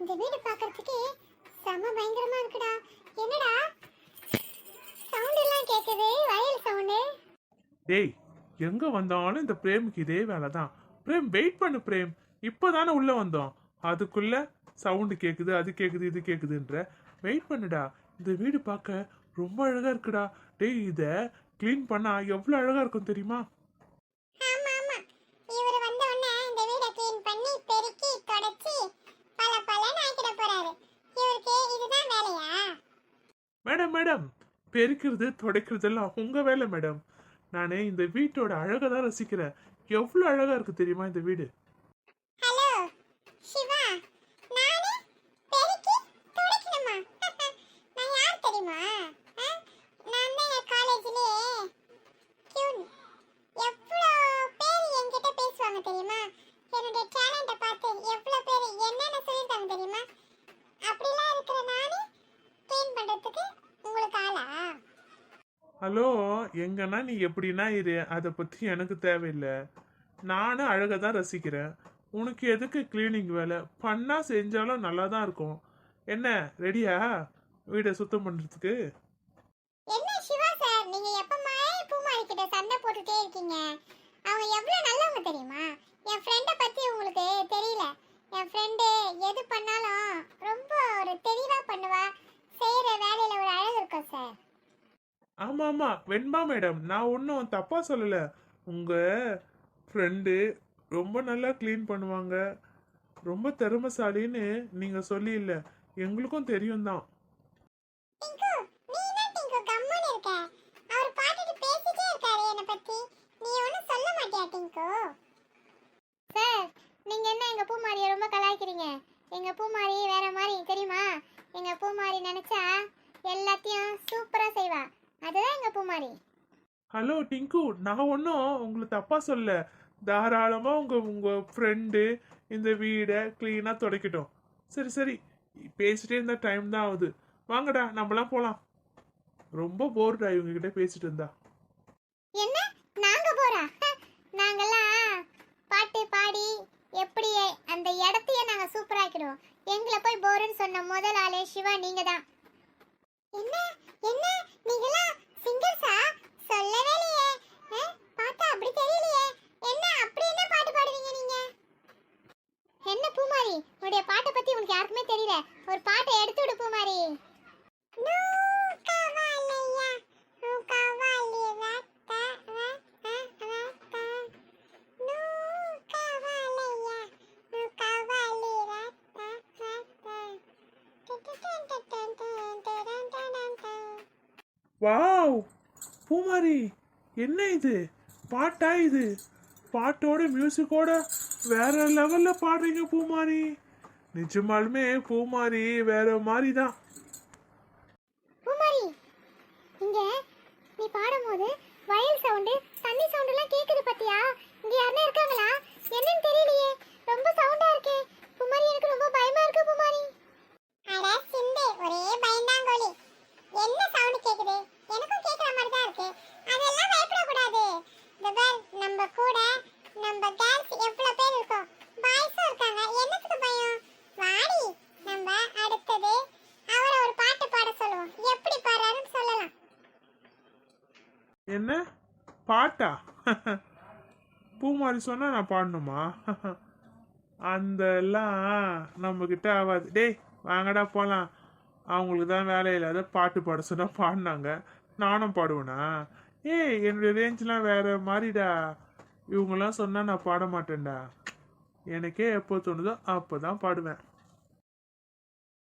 இந்த வீடு பார்க்கறதுக்கே செம பயங்கரமா இருக்குடா. என்னடா? சவுண்ட் எல்லாம் கேக்குது. வயல் சவுண்ட் டேய் எங்க வந்தாலும் இந்த பிரேமுக்கு இதே வேலை தான் பிரேம் வெயிட் பண்ணு பிரேம். இப்போதானே உள்ள வந்தோம். அதுக்குள்ள சவுண்டு கேக்குது அது கேக்குது இது கேக்குதுன்ற. வெயிட் பண்ணுடா. இந்த வீடு பார்க்க ரொம்ப அழகா இருக்குடா. டேய் இத க்ளீன் பண்ணா எவ்வளவு அழகா இருக்கும் தெரியுமா? மேடம் மேடம் பெருக்கிறது துடைக்கிறதெல்லாம் உங்க வேலை மேடம் நானே இந்த வீட்டோட அழகை தான் ரசிக்கிறேன். எவ்வளவு அழகா இருக்கு தெரியுமா இந்த வீடு? ஹலோ நான் யார் ஆ? என்னென்ன சொல்லியிருக்காங்க தெரியுமா? அப்படிலாம் இருக்கிற நானே க்ளீன் பண்ணுறதுக்கு உங்களுக்கு ஆளா ஹலோ எங்கன்னா நீ எப்படின்னா இரு அதை பற்றி எனக்கு தேவையில்லை. நானும் அழகை தான் ரசிக்கிறேன். உனக்கு எதுக்கு கிளீனிங் வேலை? பண்ணா செஞ்சாலும் நல்லா தான் இருக்கும். என்ன ரெடியா வீடை சுத்தம் பண்ணுறதுக்கு என்ன சிவா சார் நீங்க எப்பவுமே பூமாரி கிட்ட சண்டை போட்டுட்டே இருக்கீங்க? அவங்க எவ்வளவு நல்லவங்க தெரியுமா என் ஃப்ரெண்டை பத்தி உங்களுக்கு தெரியல என் ஃப்ரெண்டு எது பண்ணாலும் ரொம்ப ஒரு தெளிவா பண்ணுவா செய்யற வேலையில ஒரு அழகு இருக்கும் சார் ஆமாம் ஆமாம் வெண்பா மேடம். நான் ஒன்றும் தப்பாக சொல்லலை. உங்கள் ஃப்ரெண்டு ரொம்ப நல்லா க்ளீன் பண்ணுவாங்க. ரொம்ப திறமைசாலின்னு நீங்கள் சொல்லி இல்லை எங்களுக்கும் தெரியும் தான் சார் நீங்க என்ன எங்க பூமாரியை ரொம்ப கலாய்க்கிறீங்க? எங்க பூமாரி வேற மாதிரி தெரியுமா? எங்க பூமாரி நினைச்சா எல்லாத்தையும் சூப்பரா செய்வா. அதுதான் எங்க பூமாரி. ஹலோ டிங்கு நான் ஒன்றும் உங்களை தப்பாக சொல்ல தாராளமாக உங்கள் உங்கள் ஃப்ரெண்டு இந்த வீடை க்ளீனாக துடைக்கட்டும். சரி சரி. பேசிட்டே இருந்தால் டைம் தான் ஆகுது. வாங்கடா நம்மலாம் போகலாம் ரொம்ப போர்டா இவங்ககிட்ட பேசிட்டு இருந்தா. என்ன? நாங்க போறா? நாங்கெல்லாம் பாட்டு பாடி எப்படி அந்த இடத்தையே நாங்க சூப்பராக்கிடுவோம் எங்களை போய் போருன்னு சொன்ன முதல் ஆளே சிவா நீங்க தான் என்ன? என்ன? நீங்களாம் சிங்கர்ஸா சொல்லவே இல்லையே. அஹ், பார்த்தா அப்படி தெரியலையே. என்ன? அப்படி என்ன பாட்டு பாடுவீங்க நீங்க? என்ன பூமாரி? உன்னுடைய பாட்டை பத்தி உனக்கு யாருக்குமே தெரியல. ஒரு பாட்டை எடுத்து வாவ்! பூமாரி என்ன இது? பாட்டா இது? பாட்டோட மியூசிக்கோட வேற லெவல்ல பாடுறீங்க பூமாரி. நிஜமாலுமே பூமாரி வேற மாதிரி தான் பூமாரி இங்க நீ பாடும்போது வயல் சவுண்டு தண்ணி சவுண்ட் எல்லாம் கேக்குது பாத்தியா இங்க யாருன்னா இருக்காங்களா என்னன்னு தெரியலையே ரொம்ப சவுண்டா இருக்கே பூமாரி எனக்கு ரொம்ப பயமா இருக்கு பூமாரி அட சிந்து ஒரே பயந்தாங்கோலி என்ன சவுண்ட் கேக்குது எனக்கும் கேக்குற மாதிரி தான் இருக்கு அதெல்லாம் பயப்பட கூடாது இந்த பார் நம்ம கூட நம்ம கேர்ள்ஸ் எவ்வளவு பேர் இருக்கோம் பாய்ஸும் இருக்காங்க என்னத்துக்கு பயம் வாடி நம்ம அடுத்தது அவரை ஒரு பாட்டு பாட சொல்லுவோம் எப்படி பாடுறாருன்னு சொல்லலாம் என்ன? பாட்டா? பூமாரி சொன்னா நான் பாடணுமா? அந்த எல்லாம் நம்ம கிட்ட ஆகாது டேய் வாங்கடா போகலாம் அவங்களுக்கு தான் வேலை இல்லாத பாட்டு பாட சொன்னால் பாடினாங்க. நானும் பாடுவேனா? ஏய் என்னுடைய ரேஞ்செலாம் வேற மாதிரிடா இவங்கெல்லாம் சொன்னால் நான் பாட மாட்டேன்டா. எனக்கே எப்போ தோணுதோ அப்போ தான் பாடுவேன்.